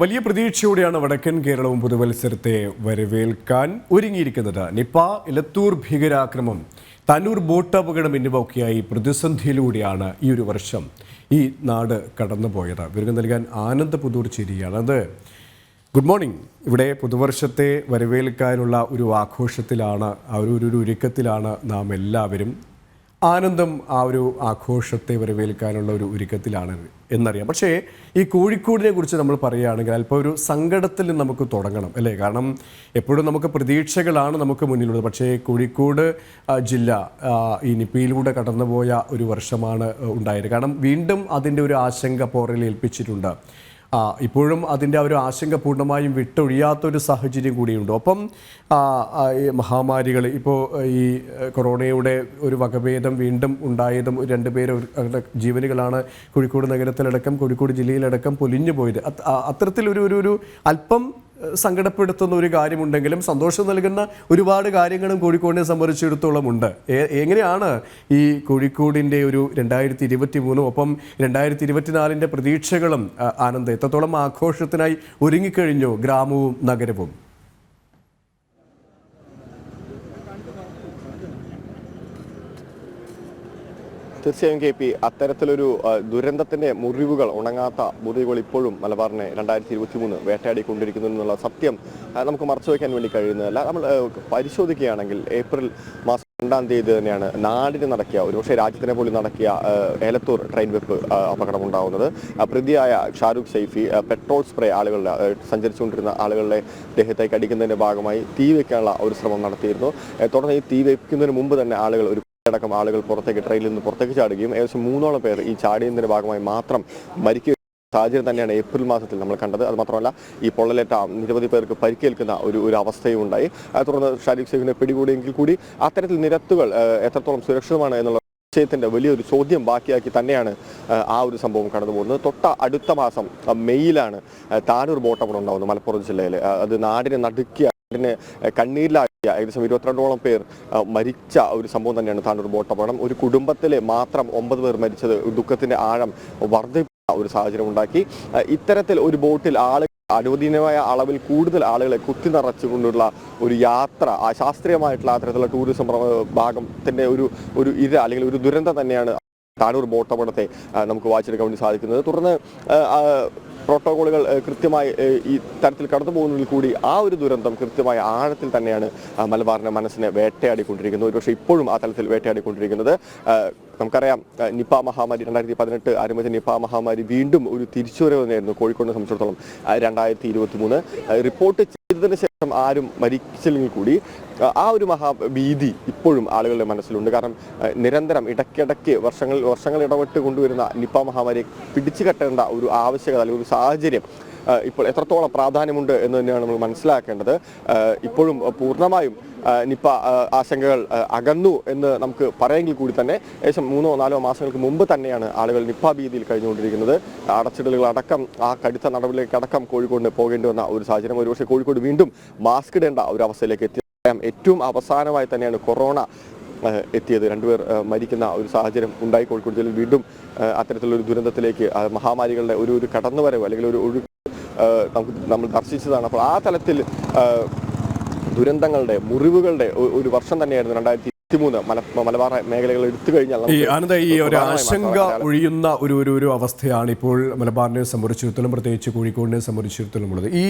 വലിയ പ്രതീക്ഷയോടെയാണ് വടക്കൻ കേരളവും പുതുവത്സരത്തെ വരവേൽക്കാൻ ഒരുങ്ങിയിരിക്കുന്നത്. നിപ്പ ഇലത്തൂർ ഭീകരാക്രമം താനൂർ ബോട്ട് അപകടം പ്രതിസന്ധിയിലൂടെയാണ് ഈ ഒരു വർഷം ഈ നാട് കടന്നുപോയത്. വിവരങ്ങൾ നൽകാൻ ആനന്ദ് പുതൂർ അത് ഗുഡ് മോർണിംഗ്. ഇവിടെ പുതുവർഷത്തെ വരവേൽക്കാനുള്ള ഒരു ആഘോഷത്തിലാണ് ആ ഒരു ഒരു ഒരുക്കത്തിലാണ് നാം എല്ലാവരും ആനന്ദം ആ ഒരു ആഘോഷത്തെ വരവേൽക്കാനുള്ള ഒരു ഒരുക്കത്തിലാണ് എന്നറിയാം. പക്ഷേ ഈ കോഴിക്കോടിനെ കുറിച്ച് നമ്മൾ പറയുകയാണെങ്കിൽ അല്പം ഒരു സങ്കടത്തിൽ നമുക്ക് തുടങ്ങണം അല്ലേ? കാരണം എപ്പോഴും നമുക്ക് പ്രതീക്ഷകളാണ് നമുക്ക് മുന്നിലുള്ളത്. പക്ഷേ കോഴിക്കോട് ജില്ല ഈ നിപ്പയിലൂടെ കടന്നുപോയ ഒരു വർഷമാണ് ഉണ്ടായത്. കാരണം വീണ്ടും അതിന്റെ ഒരു ആശങ്ക പോറയിൽ ഏൽപ്പിച്ചിട്ടുണ്ട്. ഇപ്പോഴും അതിന്റെ ഒരു ആശങ്ക പൂർണമായും വിട്ടൊഴിയാത്തൊരു സാഹചര്യം കൂടിയുണ്ട്. ഒപ്പം ഈ മഹാമാരികൾ ഇപ്പോൾ ഈ കൊറോണയുടെ ഒരു വകഭേദം വീണ്ടും ഉണ്ടായതും രണ്ട് പേര് ജീവനുകളാണ് കോഴിക്കോട് നഗരത്തിലടക്കം കോഴിക്കോട് ജില്ലയിലടക്കം പൊലിഞ്ഞു പോയത് അത്തരത്തിലൊരു ഒരു ഒരു അല്പം സങ്കടപ്പെടുത്തുന്ന ഒരു കാര്യമുണ്ടെങ്കിലും സന്തോഷം നൽകുന്ന ഒരുപാട് കാര്യങ്ങളും കോഴിക്കോടിനെ സംബന്ധിച്ചിടത്തോളം ഉണ്ട്. എങ്ങനെയാണ് ഈ കോഴിക്കോടിന്റെ ഒരു രണ്ടായിരത്തി ഇരുപത്തി മൂന്നും ഒപ്പം രണ്ടായിരത്തി ഇരുപത്തിനാലിന്റെ പ്രതീക്ഷകളും ആനന്ദ് എത്രത്തോളം ആഘോഷത്തിനായി ഒരുങ്ങിക്കഴിഞ്ഞു ഗ്രാമവും നഗരവും? തീർച്ചയായും കെ പി അത്തരത്തിലൊരു ദുരന്തത്തിന്റെ മുറിവുകൾ ഉണങ്ങാത്ത മുറിവുകൾ ഇപ്പോഴും മലബാറിനെ രണ്ടായിരത്തി ഇരുപത്തി മൂന്ന് വേട്ടയാടിക്കൊണ്ടിരിക്കുന്നു എന്നുള്ള സത്യം നമുക്ക് മറച്ചു വയ്ക്കാൻ വേണ്ടി കഴിയുന്നതല്ല. നമ്മൾ പരിശോധിക്കുകയാണെങ്കിൽ ഏപ്രിൽ മാസം രണ്ടാം തീയതി തന്നെയാണ് നാടിന് നടക്കിയ ഒരുപക്ഷെ രാജ്യത്തിനെ പോലും നടക്കിയ ഏലത്തൂർ ട്രെയിൻ വെപ്പ് അപകടം ആ, പ്രതിയായ ഷാരൂഖ് സൈഫി പെട്രോൾ സ്പ്രേ ആളുകളുടെ സഞ്ചരിച്ചുകൊണ്ടിരുന്ന ആളുകളുടെ ദേഹത്തേക്ക് അടിക്കുന്നതിന്റെ ഭാഗമായി തീ വയ്ക്കാനുള്ള ഒരു ശ്രമം നടത്തിയിരുന്നു. തുടർന്ന് ഈ തീ വയ്ക്കുന്നതിന് മുമ്പ് തന്നെ ആളുകൾ ഒരു അടക്കം ആളുകൾ പുറത്തേക്ക് ട്രെയിനിൽ നിന്ന് പുറത്തേക്ക് ചാടുകയും ഏകദേശം മൂന്നോളം പേർ ഈ ചാടിയതിന്റെ ഭാഗമായി മാത്രം മരിക്കുക സാഹചര്യം തന്നെയാണ് ഏപ്രിൽ മാസത്തിൽ നമ്മൾ കണ്ടത്. അത് മാത്രമല്ല ഈ പൊള്ളലേറ്റ നിരവധി പേർക്ക് പരിക്കേൽക്കുന്ന ഒരു ഒരു അവസ്ഥയും ഉണ്ടായി. തുടർന്ന് ഷാരിഖ് സേഖിനെ പിടികൂടിയെങ്കിൽ കൂടി അത്തരത്തിൽ നിരത്തുകൾ എത്രത്തോളം സുരക്ഷിതമാണ് എന്നുള്ള വിഷയത്തിന്റെ വലിയൊരു ചോദ്യം ബാക്കിയാക്കി തന്നെയാണ് ആ, ഒരു സംഭവം കടന്നു പോകുന്നത്. തൊട്ട അടുത്ത മാസം മെയ്യിലാണ് താനൂർ ബോട്ടപകടം ഉണ്ടാകുന്നത് മലപ്പുറം ജില്ലയിൽ അത് നാടിനെ നടുക്കിയ നാടിനെ കണ്ണീരിലാക്കിയ ഏകദേശം ഇരുപത്തിരണ്ടോളം പേർ മരിച്ച ഒരു സംഭവം തന്നെയാണ് താനൂർ ബോട്ട് അപകടം ഒരു കുടുംബത്തിലെ മാത്രം ഒമ്പത് പേർ മരിച്ചത് ദുഃഖത്തിന്റെ ആഴം വർദ്ധിപ്പിച്ച ഒരു സാഹചര്യം ഉണ്ടാക്കി. ഇത്തരത്തിൽ ഒരു ബോട്ടിൽ ആളുകൾ അനുവദനീയമായ അളവിൽ കൂടുതൽ ആളുകളെ കുത്തി നിറച്ചുകൊണ്ടുള്ള ഒരു യാത്ര ആ ശാസ്ത്രീയമായിട്ടുള്ള അത്തരത്തിലുള്ള ടൂറിസം ഭാഗത്തിന്റെ ഒരു ഒരു ഇര അല്ലെങ്കിൽ ഒരു ദുരന്തം തന്നെയാണ് താനൂർ ബോട്ട് നമുക്ക് വായിച്ചെടുക്കാൻ വേണ്ടി സാധിക്കുന്നത്. തുടർന്ന് പ്രോട്ടോകോളുകൾ കൃത്യമായി ഈ തരത്തിൽ കടന്നു പോകുന്നതിൽ കൂടി ആ ഒരു ദുരന്തം കൃത്യമായ ആഴത്തിൽ തന്നെയാണ് മലബാറിന്റെ മനസ്സിനെ വേട്ടയാടിക്കൊണ്ടിരിക്കുന്നത്. ഒരുപക്ഷെ ഇപ്പോഴും ആ തലത്തിൽ വേട്ടയാടിക്കൊണ്ടിരിക്കുന്നത്. നമുക്കറിയാം നിപ്പ നിപ മഹാമാരി രണ്ടായിരത്തി പതിനെട്ട് ആരംഭിച്ച നിപ മഹാമാരി വീണ്ടും ഒരു തിരിച്ചുവരവ് തന്നെയായിരുന്നു കോഴിക്കോടിനെ സംബന്ധിച്ചിടത്തോളം രണ്ടായിരത്തി ഇരുപത്തി മൂന്ന് റിപ്പോർട്ട് ചെയ്തതിന് ആരും മരിച്ചില്ലെങ്കിൽ കൂടി ആ, ഒരു മഹാഭീതി ഇപ്പോഴും ആളുകളുടെ മനസ്സിലുണ്ട്. കാരണം നിരന്തരം ഇടയ്ക്കിടയ്ക്ക് വർഷങ്ങൾ വർഷങ്ങൾ ഇടപെട്ട് കൊണ്ടുവരുന്ന നിപ മഹാമാരിയെ പിടിച്ചു കെട്ടേണ്ട ഒരു ആവശ്യകത അല്ലെങ്കിൽ ഒരു സാഹചര്യം ഇപ്പോൾ എത്രത്തോളം പ്രാധാന്യമുണ്ട് എന്ന് തന്നെയാണ് നമ്മൾ മനസ്സിലാക്കേണ്ടത്. ഇപ്പോഴും പൂർണമായും നിപ്പ ആശങ്കകൾ അകന്നു എന്ന് നമുക്ക് പറയെങ്കിൽ കൂടി തന്നെ ഏകദേശം മൂന്നോ നാലോ മാസങ്ങൾക്ക് മുമ്പ് തന്നെയാണ് ആളുകൾ നിപ്പ ഭീതിയിൽ കഴിഞ്ഞുകൊണ്ടിരിക്കുന്നത്. അടച്ചിടലുകൾ അടക്കം ആ കടുത്ത നടപടിയിലേക്ക് അടക്കം കോഴിക്കോടിന് പോകേണ്ടി വന്ന ഒരു സാഹചര്യം. ഒരുപക്ഷെ കോഴിക്കോട് വീണ്ടും മാസ്ക് ഇടേണ്ട ഒരു അവസ്ഥയിലേക്ക് എത്തി. ഏറ്റവും അവസാനമായി തന്നെയാണ് കൊറോണ എത്തിയത്. രണ്ടുപേർ മരിക്കുന്ന ഒരു സാഹചര്യം ഉണ്ടായി കോഴിക്കോട് ജില്ലയിൽ. വീണ്ടും അത്തരത്തിലൊരു ദുരന്തത്തിലേക്ക് മഹാമാരികളുടെ ഒരു ഒരു കടന്നുവരവ് അല്ലെങ്കിൽ ഒരു നമുക്ക് നമ്മൾ ദർശിച്ചതാണ്. അപ്പോൾ ആ തലത്തിൽ ദുരന്തങ്ങളുടെ മുറിവുകളുടെ ഒരു വർഷം തന്നെയായിരുന്നു രണ്ടായിരത്തി ഇരുപത്തിമൂന്ന് മല മലബാർ മേഖലകൾ എടുത്തു കഴിഞ്ഞാൽ ഈ ആനന്ദ ഈ ഒരു ആശങ്ക ഒഴിയുന്ന ഒരു ഒരു ഒരു അവസ്ഥയാണ് ഇപ്പോൾ മലബാറിനെ സംബന്ധിച്ചിടത്തോളം പ്രത്യേകിച്ച് കോഴിക്കോടിനെ സംബന്ധിച്ചിടത്തോളം ഉള്ളത്. ഈ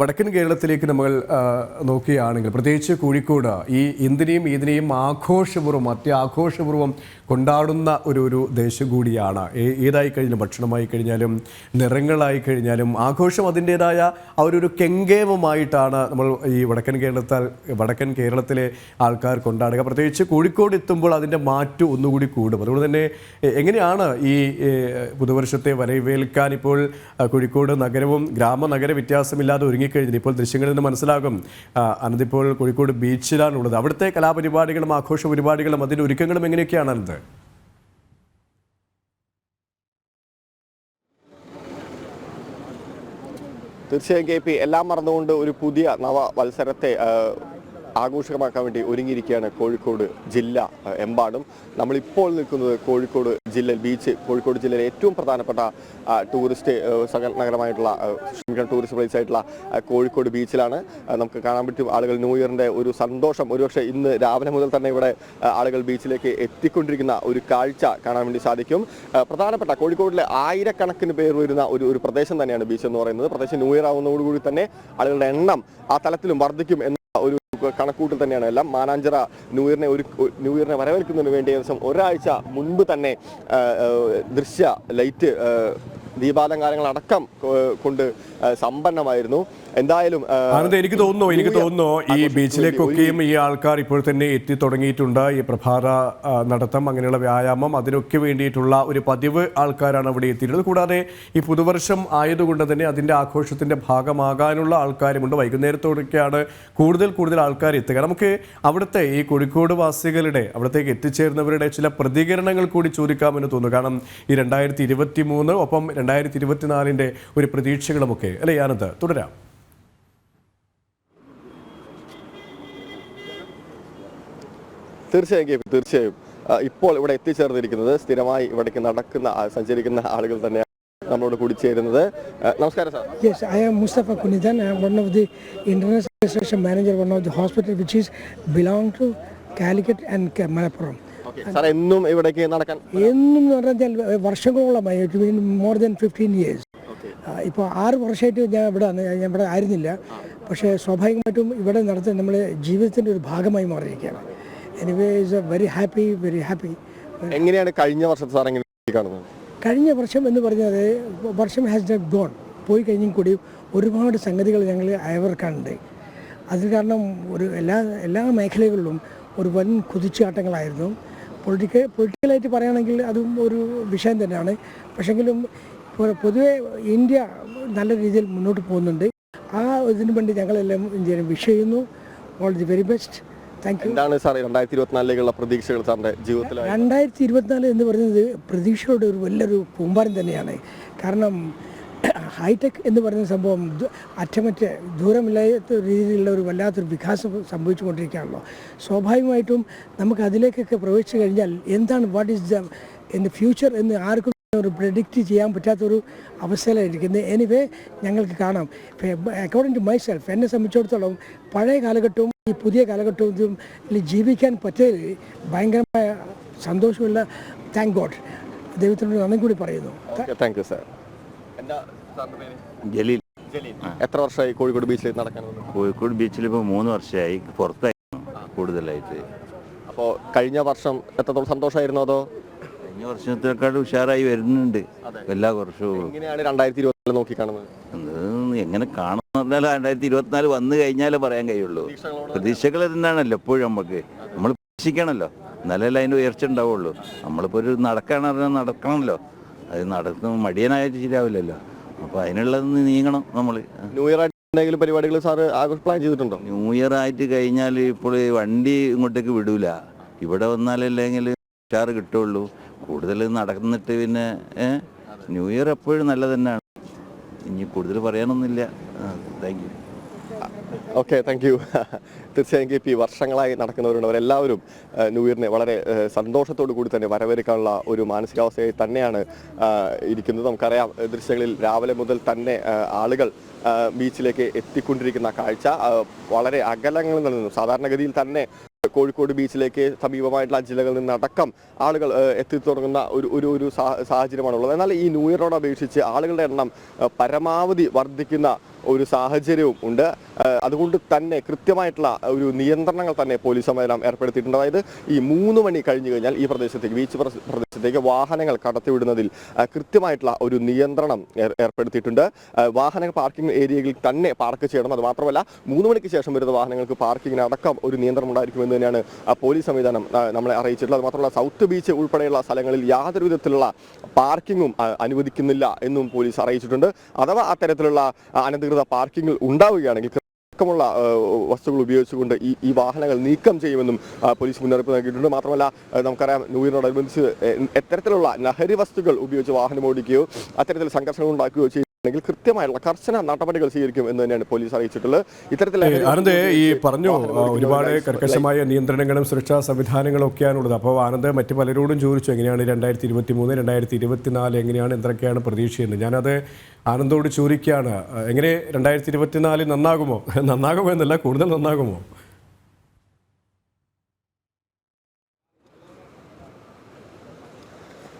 വടക്കൻ കേരളത്തിലേക്ക് നമ്മൾ നോക്കുകയാണെങ്കിൽ പ്രത്യേകിച്ച് കോഴിക്കോട് ഈ എന്തിനേയും ഇതിനെയും ആഘോഷപൂർവം അത്യാഘോഷപൂർവം കൊണ്ടാടുന്ന ഒരു ഒരു ദേശം കൂടിയാണ്. ഏതായി കഴിഞ്ഞാലും ഭക്ഷണമായി കഴിഞ്ഞാലും നിറങ്ങളായി കഴിഞ്ഞാലും ആഘോഷം അതിന്റെതായ ആ ഒരു ഒരു കെങ്കേമമായിട്ടാണ് നമ്മൾ ഈ വടക്കൻ കേരളത്താൽ വടക്കൻ കേരളത്തിലെ ആൾക്കാർ കൊണ്ടാടുക. പ്രത്യേകിച്ച് കോഴിക്കോട് എത്തുമ്പോൾ അതിന്റെ മാറ്റം ഒന്നുകൂടി കൂടും. അതുകൊണ്ട് തന്നെ എങ്ങനെയാണ് ഈ പുതുവർഷത്തെ വരവേൽക്കാൻ ഇപ്പോൾ കോഴിക്കോട് നഗരവും ഗ്രാമ നഗര വ്യത്യാസമില്ലാതെ ഒരുങ്ങിക്കഴിഞ്ഞത്? ഇപ്പോൾ ദൃശ്യങ്ങളിൽ നിന്ന് മനസ്സിലാകും അന്നതിപ്പോൾ കോഴിക്കോട് ബീച്ചിലാണ് ഉള്ളത് അവിടുത്തെ കലാപരിപാടികളും ആഘോഷ പരിപാടികളും അതിന്റെ ഒരുക്കങ്ങളും എങ്ങനെയൊക്കെയാണ് അനന്ത്? തീർച്ചയായും കെ പി എല്ലാം മറന്നുകൊണ്ട് ഒരു പുതിയ നവ വത്സരത്തെ ആ, ആഘോഷമാക്കാൻ വേണ്ടി ഒരുങ്ങിയിരിക്കുകയാണ് കോഴിക്കോട് ജില്ല എമ്പാടും. നമ്മളിപ്പോൾ നിൽക്കുന്നത് കോഴിക്കോട് ജില്ലയിൽ ബീച്ച് കോഴിക്കോട് ജില്ലയിലെ ഏറ്റവും പ്രധാനപ്പെട്ട ടൂറിസ്റ്റ് നഗരമായിട്ടുള്ള ടൂറിസ്റ്റ് പ്ലേസ് ആയിട്ടുള്ള കോഴിക്കോട് ബീച്ചിലാണ്. നമുക്ക് കാണാൻ പറ്റും ആളുകൾ ന്യൂ ഇയറിന്റെ ഒരു സന്തോഷം. ഒരുപക്ഷെ ഇന്ന് രാവിലെ മുതൽ തന്നെ ഇവിടെ ആളുകൾ ബീച്ചിലേക്ക് എത്തിക്കൊണ്ടിരിക്കുന്ന ഒരു കാഴ്ച കാണാൻ വേണ്ടി സാധിക്കും. പ്രധാനപ്പെട്ട കോഴിക്കോടിലെ ആയിരക്കണക്കിന് പേർ വരുന്ന ഒരു ഒരു പ്രദേശം തന്നെയാണ് ബീച്ച് എന്ന് പറയുന്നത്. പ്രത്യേകിച്ച് ന്യൂ ഇയർ ആവുന്നതോടുകൂടി തന്നെ ആളുകളുടെ എണ്ണം ആ തലത്തിലും വർദ്ധിക്കും എന്ന ഒരു കണക്കൂട്ടിൽ തന്നെയാണ്. എല്ലാം മാനാഞ്ചിറ ന്യൂ ഇയറിനെ ഒരു ന്യൂ ഇയറിനെ വരവേൽക്കുന്നതിന് വേണ്ടി ദിവസം ഒരാഴ്ച മുൻപ് തന്നെ ദൃശ്യ ലൈറ്റ് ദീപാലങ്കാരങ്ങളടക്കം കൊണ്ട് സമ്പന്നമായിരുന്നു. എന്തായാലും ആനന്ദ് എനിക്ക് തോന്നുന്നു എനിക്ക് തോന്നുന്നു ഈ ബീച്ചിലേക്കൊക്കെയും ഈ ആൾക്കാർ ഇപ്പോൾ തന്നെ എത്തി തുടങ്ങിയിട്ടുണ്ട്. ഈ പ്രഭാത നടത്തം അങ്ങനെയുള്ള വ്യായാമം അതിനൊക്കെ വേണ്ടിയിട്ടുള്ള ഒരു പതിവ് ആൾക്കാരാണ് അവിടെ എത്തിയിട്ടുള്ളത്. കൂടാതെ ഈ പുതുവർഷം ആയതുകൊണ്ട് തന്നെ അതിന്റെ ആഘോഷത്തിന്റെ ഭാഗമാകാനുള്ള ആൾക്കാരുമുണ്ട്. വൈകുന്നേരത്തോടൊക്കെയാണ് കൂടുതൽ കൂടുതൽ ആൾക്കാർ എത്തുക. നമുക്ക് അവിടുത്തെ ഈ കോഴിക്കോട് വാസികളുടെ അവിടത്തേക്ക് എത്തിച്ചേരുന്നവരുടെ ചില പ്രതികരണങ്ങൾ കൂടി ചോദിക്കാമെന്ന് തോന്നുന്നു. കാരണം ഈ രണ്ടായിരത്തി ഇരുപത്തി മൂന്ന് ഒപ്പം രണ്ടായിരത്തി ഇരുപത്തിനാലിന്റെ ഒരു പ്രതീക്ഷകളുമൊക്കെ. അല്ലേ ആനന്ദ്? തുടരാം. തീർച്ചയായും കെ പി, തീർച്ചയായും. ഇപ്പോൾ ഇവിടെ എത്തിച്ചേർന്നിരിക്കുന്നത് സ്ഥിരമായി ഇവിടേക്ക് നടക്കുന്ന സഞ്ചരിക്കുന്ന ആളുകൾ തന്നെയാണ് നമ്മളോട് കൂടി ചേരുന്നത്. ആ, നമസ്കാരം sir. Yes I am Mustafa കുനിതൻ I am one of the international of the hospital which is belong to Calicut and Ka- Malappuram. Okay sir എന്നും ഇവിടേക്ക് നടക്കാൻ എന്നും എന്ന് പറഞ്ഞാൽ വർഷങ്ങളോളമായി. മോർ ദാൻ ഫിഫ്റ്റീൻ ഇയേഴ്സ് ഇപ്പോൾ ആറ് വർഷമായിട്ട് ഞാൻ ഇവിടെ ഞാൻ ഇവിടെ ആയിരുന്നില്ല. പക്ഷേ സ്വാഭാവികമായിട്ടും ഇവിടെ നടത്തി നമ്മൾ ജീവിതത്തിന്റെ ഒരു ഭാഗമായി മാറിയിരിക്കുകയാണ്. Anyway is a very happy very happy എങ്ങനെയാണ് കഴിഞ്ഞ വർഷത്തെ സാർ എങ്ങനെ കാണുന്നത്? കഴിഞ്ഞ വർഷം എന്ന് പറഞ്ഞാൽ വർഷം ഹാസ് ഡോട്ട് ഗോൺ പോയി കഴിഞ്ഞും കൂടി ഒരുപാട് സംഗതികൾ ഞങ്ങൾ അയവർക്കാനുണ്ട് അതിന് കാരണം ഒരു എല്ലാ എല്ലാ മേഖലകളിലും ഒരു വൻ കുതിച്ചാട്ടങ്ങളായിരുന്നു പൊളിറ്റിക്കൽ പൊളിറ്റിക്കലായിട്ട് പറയുകയാണെങ്കിൽ അതും ഒരു വിഷയം തന്നെയാണ്. പക്ഷെങ്കിലും പൊതുവെ ഇന്ത്യ നല്ല രീതിയിൽ മുന്നോട്ട് പോകുന്നുണ്ട്. ആ ഇതിനു വേണ്ടി ഞങ്ങളെല്ലാം ഇന്ത്യയെ വിഷ് ചെയ്യുന്നു ഓൾ ദി വെരി ബെസ്റ്റ് എന്താണ് സാർ രണ്ടായിരത്തി ഇരുപത്തിനാലിലേക്കുള്ള പ്രതീക്ഷകൾ സാറിന്റെ ജീവിതത്തിൽ രണ്ടായിരത്തി ഇരുപത്തിനാല് എന്ന് പറയുന്നത് പ്രതീക്ഷയുടെ ഒരു വലിയൊരു പൂമ്പാരം തന്നെയാണ്. കാരണം ഹൈടെക് എന്ന് പറയുന്ന സംഭവം അറ്റമറ്റ ദൂരമില്ലാത്ത രീതിയിലുള്ള ഒരു വല്ലാത്തൊരു വികാസം സംഭവിച്ചുകൊണ്ടിരിക്കുകയാണല്ലോ. സ്വാഭാവികമായിട്ടും നമുക്ക് അതിലേക്കൊക്കെ പ്രവേശിച്ചു കഴിഞ്ഞാൽ എന്താണ് what is the in the future എന്ന് ആർക്കും ഒരു പ്രെഡിക്റ്റ് ചെയ്യാൻ പറ്റാത്തൊരു അവസ്ഥയിലായിരിക്കുന്നത് എനിവേ ഞങ്ങൾക്ക് കാണാം. അക്കോർഡിംഗ് ടു മൈ സെൽഫ് എന്നെ സംബന്ധിച്ചിടത്തോളം പഴയ കാലഘട്ടവും ഈ പുതിയ കാലഘട്ടത്തിൽ ജീവിക്കാൻ പറ്റിയതിൽ ഭയങ്കരമായ സന്തോഷമുള്ള താങ്ക് ഗോഡ് ദൈവത്തിനോട് നന്ദി കൂടി പറയുന്നു. Thank you sir Jaleel. എത്ര വർഷമായി കോഴിക്കോട് ബീച്ചിൽ നടക്കാൻ കോഴിക്കോട് ബീച്ചിൽ ഇപ്പോൾ മൂന്ന് വർഷമായി പുറത്തായിരുന്നു കൂടുതലായിട്ട്. അപ്പോൾ കഴിഞ്ഞ വർഷം എത്രത്തോളം സന്തോഷമായിരുന്നു അതോ? കഴിഞ്ഞ വർഷത്തെക്കാൾ ഉഷാറായി വരുന്നുണ്ട്. എല്ലാ വർഷവും. എങ്ങനെയാണ് രണ്ടായിരത്തി ഇരുപത്തിനാല് നോക്കി കാണുന്നത് അത് എങ്ങനെ കാണുന്ന പറഞ്ഞാൽ രണ്ടായിരത്തി ഇരുപത്തിനാല് വന്നു കഴിഞ്ഞാലേ പറയാൻ കഴിയുള്ളൂ. പ്രതീക്ഷകൾ തന്നെയാണല്ലോ എപ്പോഴും നമുക്ക്. നമ്മൾ പ്രതീക്ഷിക്കണമല്ലോ. നല്ല അതിന്റെ ഉയർച്ച ഉണ്ടാവുള്ളൂ. നമ്മളിപ്പോൾ ഒരു നടക്കാണ് പറഞ്ഞാൽ നടക്കണമല്ലോ. അത് നടക്കുന്ന മടിയനായിട്ട് ശരിയാവില്ലല്ലോ. അപ്പോൾ അതിനുള്ളത് നീങ്ങണം നമ്മൾ ന്യൂ ഇയർ എന്തെങ്കിലും പരിപാടികൾ സാറ് പ്ലാൻ ചെയ്തിട്ടുണ്ടോ? ന്യൂ ഇയർ ആയിട്ട് കഴിഞ്ഞാൽ ഇപ്പോൾ വണ്ടി ഇങ്ങോട്ടേക്ക് വിടൂല. ഇവിടെ വന്നാലല്ലെങ്കിൽ ഉഷാറ് കിട്ടുള്ളൂ. കൂടുതൽ നടന്നിട്ട് പിന്നെ ന്യൂ ഇയർ എപ്പോഴും നല്ല തന്നെയാണ്. ഇനി കൂടുതൽ പറയാനൊന്നുമില്ല. Thank you okay thank you തീർച്ചയായും കെ പി വർഷങ്ങളായി നടക്കുന്നവരുണ്ട്. അവരെല്ലാവരും ന്യൂ ഇയറിനെ വളരെ സന്തോഷത്തോടു കൂടി തന്നെ വരവേൽക്കാനുള്ള ഒരു മാനസികാവസ്ഥയായി തന്നെയാണ് ഇരിക്കുന്നത്. നമുക്കറിയാം ദൃശ്യങ്ങളിൽ രാവിലെ മുതൽ തന്നെ ആളുകൾ ബീച്ചിലേക്ക് എത്തിക്കൊണ്ടിരിക്കുന്ന കാഴ്ച വളരെ അകലങ്ങളിൽ നിന്നും സാധാരണഗതിയിൽ തന്നെ കോഴിക്കോട് ബീച്ചിലേക്ക് സമീപമായിട്ടുള്ള ജില്ലകളിൽ നിന്നടക്കം ആളുകൾ എത്തി എത്തിത്തുടങ്ങുന്ന ഒരു ഒരു ഒരു സാഹചര്യമാണുള്ളത്. എന്നാൽ ഈ ന്യൂ ഇയറോട് അപേക്ഷിച്ച് ആളുകളുടെ എണ്ണം പരമാവധി വർദ്ധിക്കുന്ന ഒരു സാഹചര്യവും ഉണ്ട്. അതുകൊണ്ട് തന്നെ കൃത്യമായിട്ടുള്ള ഒരു നിയന്ത്രണങ്ങൾ തന്നെ പോലീസ് സമ്മേളനം ഏർപ്പെടുത്തിയിട്ടുണ്ട്. അതായത് ഈ മൂന്ന് മണി കഴിഞ്ഞു കഴിഞ്ഞാൽ ഈ പ്രദേശത്തേക്ക് ബീച്ച് പ്രദേ- പ്രദേശത്തേക്ക് വാഹനങ്ങൾ കടത്തിവിടുന്നതിൽ കൃത്യമായിട്ടുള്ള ഒരു നിയന്ത്രണം ഏർപ്പെടുത്തിയിട്ടുണ്ട്. വാഹന പാർക്കിംഗ് ഏരിയയിൽ തന്നെ പാർക്ക് ചെയ്യണം. അത് മാത്രമല്ല മൂന്ന് മണിക്ക് ശേഷം വരുന്ന വാഹനങ്ങൾക്ക് പാർക്കിങ്ങിന് അടക്കം ഒരു നിയന്ത്രണം ഉണ്ടായിരിക്കുമെന്ന് തന്നെയാണ് പോലീസ് സംവിധാനം നമ്മളെ അറിയിച്ചിട്ടുള്ളത്. അത് മാത്രമല്ല സൗത്ത് ബീച്ച് ഉൾപ്പെടെയുള്ള സ്ഥലങ്ങളിൽ യാതൊരു വിധത്തിലുള്ള പാർക്കിങ്ങും അനുവദിക്കുന്നില്ല എന്നും പോലീസ് അറിയിച്ചിട്ടുണ്ട്. അഥവാ അത്തരത്തിലുള്ള ആ, അനധികൃത പാർക്കിംഗ് ഉണ്ടാവുകയാണെങ്കിൽ അടക്കമുള്ള വസ്തുക്കൾ ഉപയോഗിച്ചുകൊണ്ട് ഈ ഈ വാഹനങ്ങൾ നീക്കം ചെയ്യുമെന്നും പോലീസ് മുന്നറിയിപ്പ് നൽകിയിട്ടുണ്ട്. മാത്രമല്ല നമുക്കറിയാം ന്യൂ ഇയറിനോടനുബന്ധിച്ച് എ- എത്തരത്തിലുള്ള ലഹരി വസ്തുക്കൾ ഉപയോഗിച്ച് വാഹനം ഓടിക്കുകയോ അത്തരത്തിൽ സംഘർഷങ്ങൾ ഉണ്ടാക്കുകയോ ണെങ്കിൽ കൃത്യമായിട്ടുള്ള കർശന നടപടികൾ സ്വീകരിക്കും എന്ന് തന്നെയാണ് പോലീസ് അറിയിച്ചിട്ടുള്ളത്. ഇത്തരത്തിൽ ആനന്ദ് ഈ പറഞ്ഞു ഒരുപാട് കർക്കശമായ നിയന്ത്രണങ്ങളും സുരക്ഷാ സംവിധാനങ്ങളും ഒക്കെയാണ് ഉള്ളത് അപ്പോൾ ആനന്ദ് മറ്റു പലരോടും ചോദിച്ചു എങ്ങനെയാണ് രണ്ടായിരത്തി ഇരുപത്തി മൂന്ന് രണ്ടായിരത്തി ഇരുപത്തിനാല് എങ്ങനെയാണ് എന്തൊക്കെയാണ് പ്രതീക്ഷയെന്ന് ഞാനത് ആനന്ദോട് ചോദിക്കുകയാണ്. എങ്ങനെ രണ്ടായിരത്തി ഇരുപത്തിനാല് നന്നാകുമോ? നന്നാകുമോ എന്നല്ല കൂടുതൽ നന്നാകുമോ?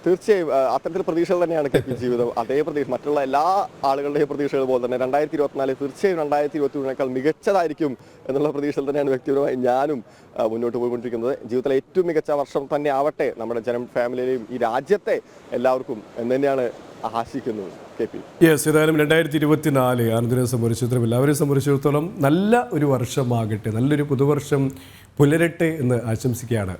തീർച്ചയായും അത്തരത്തിൽ പ്രതീക്ഷകൾ തന്നെയാണ് കെ പി ജീവിതം. അതേ പ്രതീക്ഷ മറ്റുള്ള എല്ലാ ആളുകളുടെയും പ്രതീക്ഷകൾ പോലെ തന്നെ രണ്ടായിരത്തി ഇരുപത്തിനാല് തീർച്ചയായും രണ്ടായിരത്തി ഇരുപത്തി മൂന്നിനേക്കാൾ മികച്ചതായിരിക്കും എന്നുള്ള പ്രതീക്ഷയിൽ തന്നെയാണ് വ്യക്തിപരമായി ഞാനും മുന്നോട്ട് പോയിക്കൊണ്ടിരിക്കുന്നത്. ജീവിതത്തിലെ ഏറ്റവും മികച്ച വർഷം തന്നെ ആവട്ടെ നമ്മുടെ ജനം ഫാമിലിയിലെയും ഈ രാജ്യത്തെ എല്ലാവർക്കും എന്ന് തന്നെയാണ് ആശിക്കുന്നത് കെ പി. യെസ് ഏതായാലും രണ്ടായിരത്തി ഇരുപത്തിനാല് ആനന്ദിനെ സംബന്ധിച്ചിടത്തോളം എല്ലാവരെയും സംബന്ധിച്ചിടത്തോളം നല്ല ഒരു വർഷമാകട്ടെ നല്ലൊരു പുതുവർഷം പുലരട്ടെ എന്ന് ആശംസിക്കുകയാണ്.